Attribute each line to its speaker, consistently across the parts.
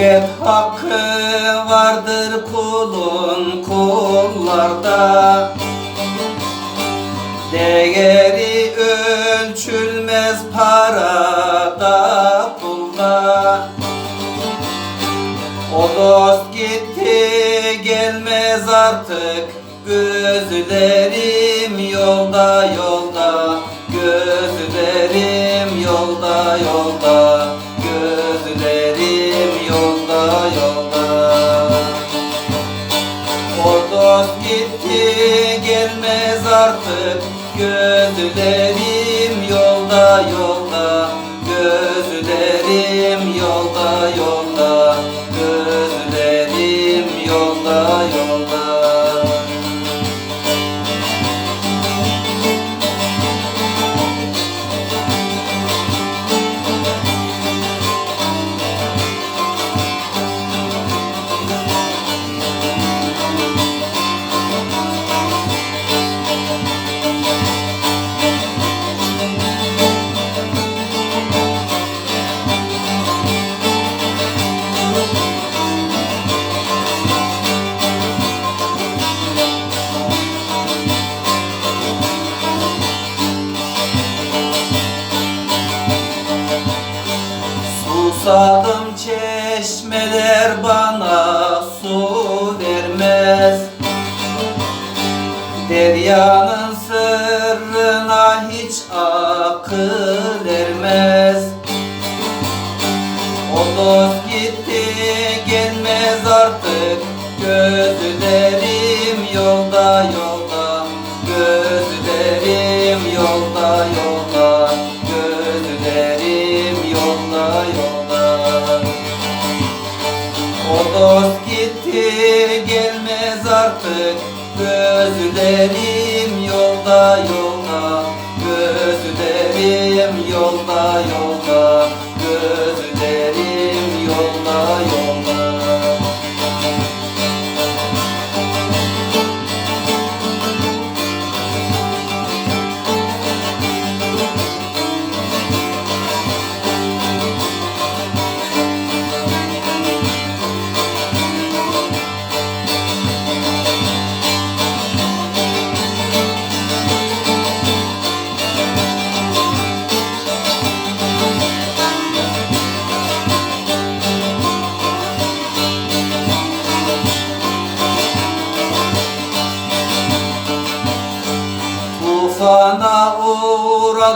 Speaker 1: Hakkı vardır kulun kullarda. Değeri ölçülmez parada pulda O dost gitti gelmez artık. Gözlerim yolda yolda. Gözlerim yolda yolda yolda yolda Susadım çeşmeler bana su vermez. Deryanın sırrına hiç akıl ermez. O dost gitti gelmez artık. Gözlerim yolda yolda O dost gitti gelmez artık. Gözlerim yolda yolda Gözlerim yolda yolda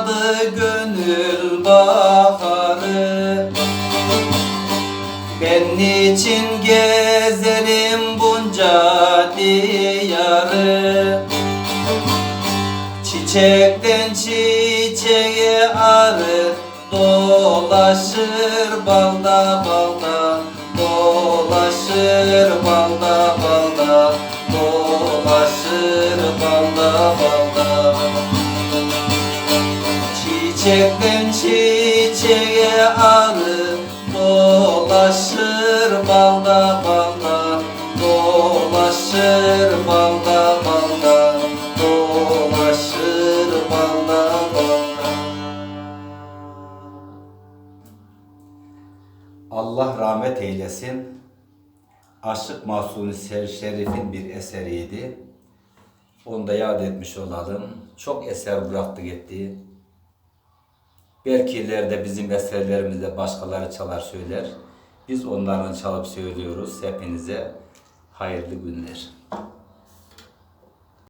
Speaker 1: uğradı gönül baharı. Ben niçin gezerim bunca diyarı? Çiçekten çiçeğe arı Dolaşır balda balda Dolaşır balda balda Dolaşır balda balda Çiçekten çiçeğe arı Dolaşır balda balda Dolaşır balda balda Dolaşır balda balda
Speaker 2: Allah rahmet eylesin. Aşık Mahsuni Şerif'in bir eseriydi. Onu da yad etmiş olalım. Çok eser bıraktı gitti. Belki ileride bizim eserlerimizde başkaları çalar söyler. Biz onların çalıp söylüyoruz. Hepinize hayırlı günler.